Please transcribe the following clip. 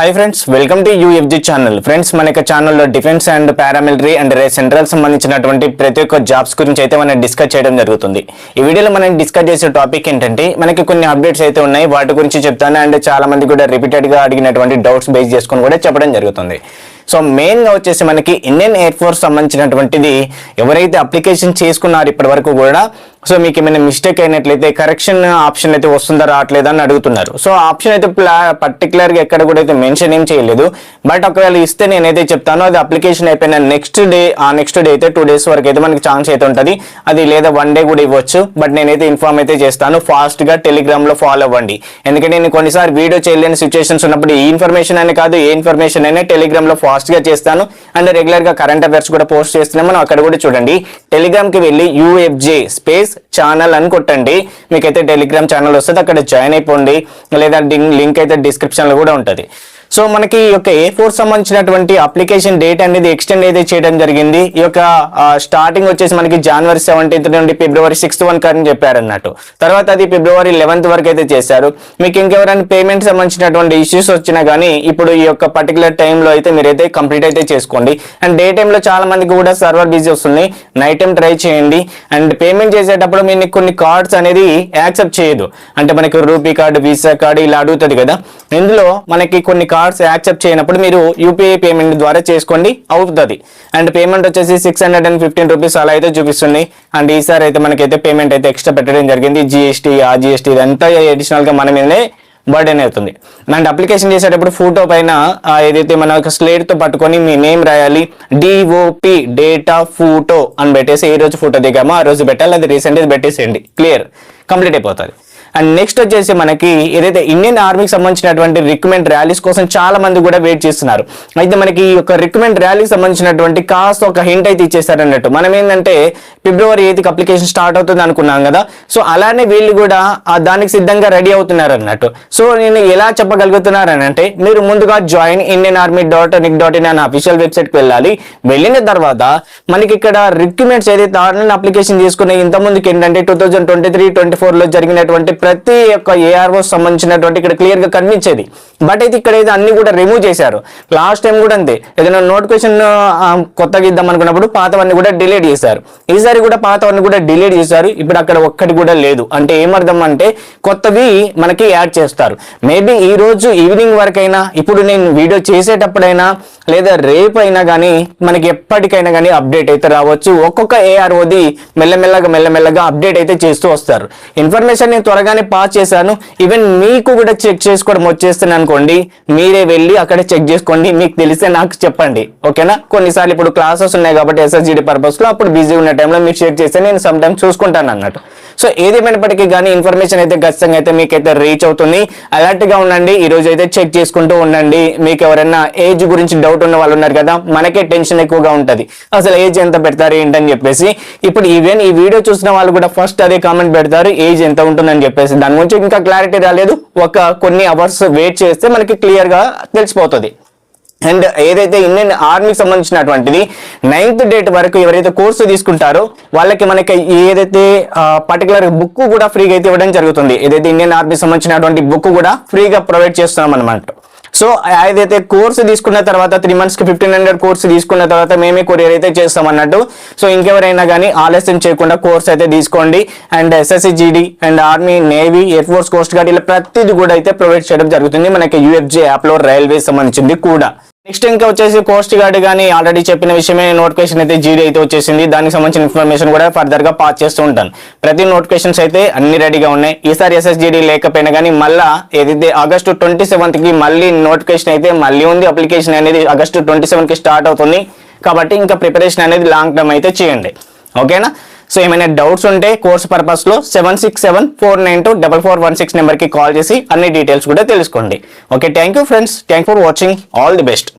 Hi friends welcome to UFG channel friends మన యొక్క ఛానల్లో defence and paramilitary and central సంబంధించినటువంటి ప్రతి ఒక్క జాబ్స్ గురించి అయితే మనం డిస్కస్ చేయడం జరుగుతుంది. ఈ వీడియోలో మనం డిస్కస్ చేసే టాపిక్ ఏంటంటే మనకి కొన్ని అప్డేట్స్ అయితే ఉన్నాయి. వాటి గురించి చెప్తాను. అండ్ చాలా మంది కూడా రిపీటెడ్గా అడిగినటువంటి డౌట్స్ బేస్ చేసుకొని కూడా చెప్పడం జరుగుతుంది. సో మెయిన్గా వచ్చేసి మనకి ఇండియన్ ఎయిర్ ఫోర్స్ సంబంధించినటువంటిది ఎవరైతే అప్లికేషన్ చేసుకున్నారో ఇప్పటి వరకు కూడా సో మీకు ఏమైనా మిస్టేక్ అయినట్లయితే కరెక్షన్ ఆప్షన్ అయితే వస్తుందా రావట్లేదా అని అడుగుతున్నారు. సో ఆప్షన్ అయితే ప్లా పర్టికులర్గా ఎక్కడ కూడా అయితే మెన్షన్ ఏం చేయలేదు. బట్ ఒకవేళ ఇస్తే నేనైతే చెప్తాను అది అప్లికేషన్ అయిపోయిన నెక్స్ట్ డే ఆ నెక్స్ట్ డే అయితే టూ డేస్ వరకు అయితే మనకి ఛాన్స్ అయితే ఉంటుంది. అది లేదా వన్ డే కూడా ఇవ్వచ్చు బట్ నేనైతే ఇన్ఫార్మ్ అయితే చేస్తాను. ఫాస్ట్గా టెలిగ్రామ్లో ఫాలో అవ్వండి. ఎందుకంటే నేను కొన్నిసారి వీడియో చేయలేని సిచ్యువేషన్స్ ఉన్నప్పుడు ఈ ఇన్ఫర్మేషన్ అని కాదు ఏ ఇన్ఫర్మేషన్ అయినా టెలిగ్రామ్లో ఫాస్ట్ గా చేస్తాను. అండ్ రెగ్యులర్గా కరెంట్ అఫైర్స్ కూడా పోస్ట్ చేస్తున్నాము. మనం అక్కడ కూడా చూడండి. టెలిగ్రామ్కి వెళ్ళి యూఎఫ్జే స్పేస్ ఛానల్ అని కొట్టండి. మీకైతే టెలిగ్రామ్ ఛానల్ వస్తుంది అక్కడ జాయిన్ అయిపోండి. లేదా లింక్ అయితే డిస్క్రిప్షన్లో కూడా ఉంటుంది. సో మనకి ఈ యొక్క ఏ ఫోర్ సంబంధించినటువంటి అప్లికేషన్ డేట్ అనేది ఎక్స్టెండ్ అయితే చేయడం జరిగింది. ఈ యొక్క స్టార్టింగ్ వచ్చేసి మనకి జనవరి సెవెంటీన్త్ నుండి ఫిబ్రవరి సిక్స్త్ వన్ అని చెప్పారు అన్నట్టు తర్వాత అది ఫిబ్రవరి లెవెన్త్ వరకు అయితే చేశారు. మీకు ఇంకెవరైనా పేమెంట్ సంబంధించినటువంటి ఇష్యూస్ వచ్చినా కానీ ఇప్పుడు ఈ యొక్క పర్టికులర్ టైంలో అయితే మీరైతే కంప్లీట్ అయితే చేసుకోండి. అండ్ డే టైంలో చాలా మందికి కూడా సర్వర్ బిజీ వస్తుంది. నైట్ టైం ట్రై చేయండి. అండ్ పేమెంట్ చేసేటప్పుడు మీరు కొన్ని కార్డ్స్ అనేది యాక్సెప్ట్ చేయదు. అంటే మనకి రూపీ కార్డు వీసా కార్డు ఇలా అడుగుతుంది కదా. ఇందులో మనకి కొన్ని కార్డ్స్ యాక్సెప్ట్ చేయనప్పుడు మీరు యూపీఐ పేమెంట్ ద్వారా చేసుకోండి అవుతుంది. అండ్ పేమెంట్ వచ్చేసి six hundred and fifteen rupees అలా అయితే చూపిస్తుంది. అండ్ ఈసారి అయితే మనకైతే పేమెంట్ అయితే ఎక్స్ట్రా పెట్టడం జరిగింది. జిఎస్టీ ఆ జిఎస్టీ ఇదంతా అడిషనల్గా మన మీదనే బర్డెన్ అవుతుంది. అండ్ అప్లికేషన్ చేసేటప్పుడు ఫోటో పైన ఏదైతే మన స్లేట్తో స్లేట్తో పట్టుకొని మీ నేమ్ రాయాలి డిఓపి డేటా ఫోటో అని పెట్టేసి ఏ రోజు ఫోటో దిగామో ఆ రోజు పెట్టాలి అది రీసెంట్ పెట్టేసేయండి. క్లియర్ కంప్లీట్ అయిపోతుంది. అండ్ నెక్స్ట్ వచ్చేసి మనకి ఏదైతే ఇండియన్ ఆర్మీకి సంబంధించినటువంటి రిక్రూట్మెంట్ ర్యాలీస్ కోసం చాలా మంది కూడా వెయిట్ చేస్తున్నారు. అయితే మనకి ఈ యొక్క రిక్రూట్మెంట్ ర్యాలీకి సంబంధించినటువంటి కాస్త ఒక హింట్ అయితే ఇచ్చేసారు అన్నట్టు. మనం ఏంటంటే ఫిబ్రవరి ఎయిత్కి అప్లికేషన్ స్టార్ట్ అవుతుంది అనుకున్నాం కదా. సో అలానే వీళ్ళు కూడా ఆ దానికి సిద్ధంగా రెడీ అవుతున్నారు అన్నట్టు. సో నేను ఎలా చెప్పగలుగుతున్నారు అంటే మీరు ముందుగా join Indian army dot nic dot in అనే అఫీషియల్ వెబ్సైట్కి వెళ్ళాలి. వెళ్ళిన తర్వాత మనకి ఇక్కడ రిక్రూట్మెంట్స్ ఏదైతే ఆన్లైన్ అప్లికేషన్ తీసుకునే ఇంత ముందుకి ఏంటంటే two thousand twenty three twenty ఫోర్లో జరిగినటువంటి ప్రతి ఒక్క ఏఆర్ఓ సంబంధించినటువంటి ఇక్కడ క్లియర్గా కనిపించేది. బట్ అయితే ఇక్కడ అయితే అన్ని కూడా రిమూవ్ చేశారు. లాస్ట్ టైం కూడా అంతే. ఏదైనా నోటిఫికేషన్ కొత్తగా ఇద్దాం అనుకున్నప్పుడు పాతవన్నీ కూడా డిలీట్ చేశారు. ఈసారి కూడా పాతవన్నీ కూడా డిలీట్ చేశారు. ఇప్పుడు అక్కడ ఒక్కటి కూడా లేదు. అంటే ఏమర్థం అంటే కొత్తవి మనకి యాడ్ చేస్తారు. మేబీ ఈ రోజు ఈవినింగ్ వరకైనా ఇప్పుడు నేను వీడియో చేసేటప్పుడైనా లేదా రేపు అయినా కానీ మనకి ఎప్పటికైనా కానీ అప్డేట్ అయితే రావచ్చు. ఒక్కొక్క ఏఆర్ఓది మెల్లమెల్లగా మెల్లమెల్లగా అప్డేట్ అయితే చేస్తూ వస్తారు. ఇన్ఫర్మేషన్ నేను త్వరగా త్వరగానే పాస్ చేశాను. ఈవెన్ మీకు కూడా చెక్ చేసుకోవడం వచ్చేస్తుంది అనుకోండి. మీరే వెళ్ళి అక్కడ చెక్ చేసుకోండి. మీకు తెలిస్తే నాకు చెప్పండి. ఓకేనా? కొన్నిసార్లు ఇప్పుడు క్లాసెస్ ఉన్నాయి కాబట్టి ఎస్ఎస్జిడి పర్పస్లో అప్పుడు బిజీ ఉన్న టైంలో మీరు చెక్ చేస్తే నేను సమ్ టైమ్ చూసుకుంటాను అన్నట్టు. సో ఏదేమైనప్పటికీ కానీ ఇన్ఫర్మేషన్ అయితే ఖచ్చితంగా అయితే మీకైతే రీచ్ అవుతుంది. అలర్ట్గా ఉండండి. ఈ రోజు అయితే చెక్ చేసుకుంటూ ఉండండి. మీకు ఎవరైనా ఏజ్ గురించి డౌట్ ఉన్న వాళ్ళు ఉన్నారు కదా మనకే టెన్షన్ ఎక్కువగా ఉంటది. అసలు ఏజ్ ఎంత పెడతారు ఏంటని చెప్పేసి. ఇప్పుడు ఈవెన్ ఈ వీడియో చూసిన వాళ్ళు కూడా ఫస్ట్ అదే కామెంట్ పెడతారు ఏజ్ ఎంత ఉంటుందని చెప్పేసి. దాని గురించి ఇంకా క్లారిటీ రాలేదు. ఒక కొన్ని అవర్స్ వెయిట్ చేస్తే మనకి క్లియర్గా తెలిసిపోతుంది. అండ్ ఏదైతే ఇండియన్ ఆర్మీకి సంబంధించినటువంటిది నైన్త్ డేట్ వరకు ఎవరైతే కోర్సు తీసుకుంటారో వాళ్ళకి మనకి ఏదైతే పర్టికులర్ బుక్ కూడా ఫ్రీగా అయితే ఇవ్వడం జరుగుతుంది. ఏదైతే ఇండియన్ ఆర్మీ సంబంధించినటువంటి బుక్ కూడా ఫ్రీగా ప్రొవైడ్ చేస్తున్నాం అనమాట సో ఏదైతే కోర్సు తీసుకున్న తర్వాత త్రీ మంత్స్కి ఫిఫ్టీన్ హండ్రెడ్ కోర్సు తీసుకున్న తర్వాత మేమే కొరియర్ అయితే చేస్తాం అన్నట్టు. సో ఇంకెవరైనా కానీ ఆలస్యం చేయకుండా కోర్స్ అయితే తీసుకోండి. And SSC GD and army navy air force coast guard ఇలా ప్రతిదీ కూడా అయితే ప్రొవైడ్ చేయడం జరుగుతుంది. మనకి యూఎఫ్జే యాప్లో రైల్వే సంబంధించింది కూడా. నెక్స్ట్ ఇంకా వచ్చేసి కోస్ట్ గార్డ్ కానీ ఆల్రెడీ చెప్పిన విషయమే నోటిఫికేషన్ అయితే జీడీ అయితే వచ్చేసింది. దానికి సంబంధించిన ఇన్ఫర్మేషన్ కూడా ఫర్దర్గా పాస్ చేస్తూ ఉంటాను. ప్రతి నోటిఫికేషన్స్ అయితే అన్ని రెడీగా ఉన్నాయి. ఈసారి ఎస్ఎస్జీడీ లేకపోయినా కానీ మళ్ళా ఏదైతే ఆగస్టు ట్వంటీ సెవెంత్కి మళ్ళీ నోటిఫికేషన్ అయితే మళ్ళీ ఉంది. అప్లికేషన్ అనేది ఆగస్టు ట్వంటీ సెవెన్కి స్టార్ట్ అవుతుంది. కాబట్టి ఇంకా ప్రిపరేషన్ అనేది లాంగ్ టర్మ్ అయితే చేయండి. ఓకేనా సో ఏమైనా డౌట్స్ ఉంటే కోర్స్ పర్పస్లో seven six seven four nine two double four one six నెంబర్కి కాల్ చేసి అన్ని డీటెయిల్స్ కూడా తెలుసుకోండి. Okay thank you friends thank for watching all the best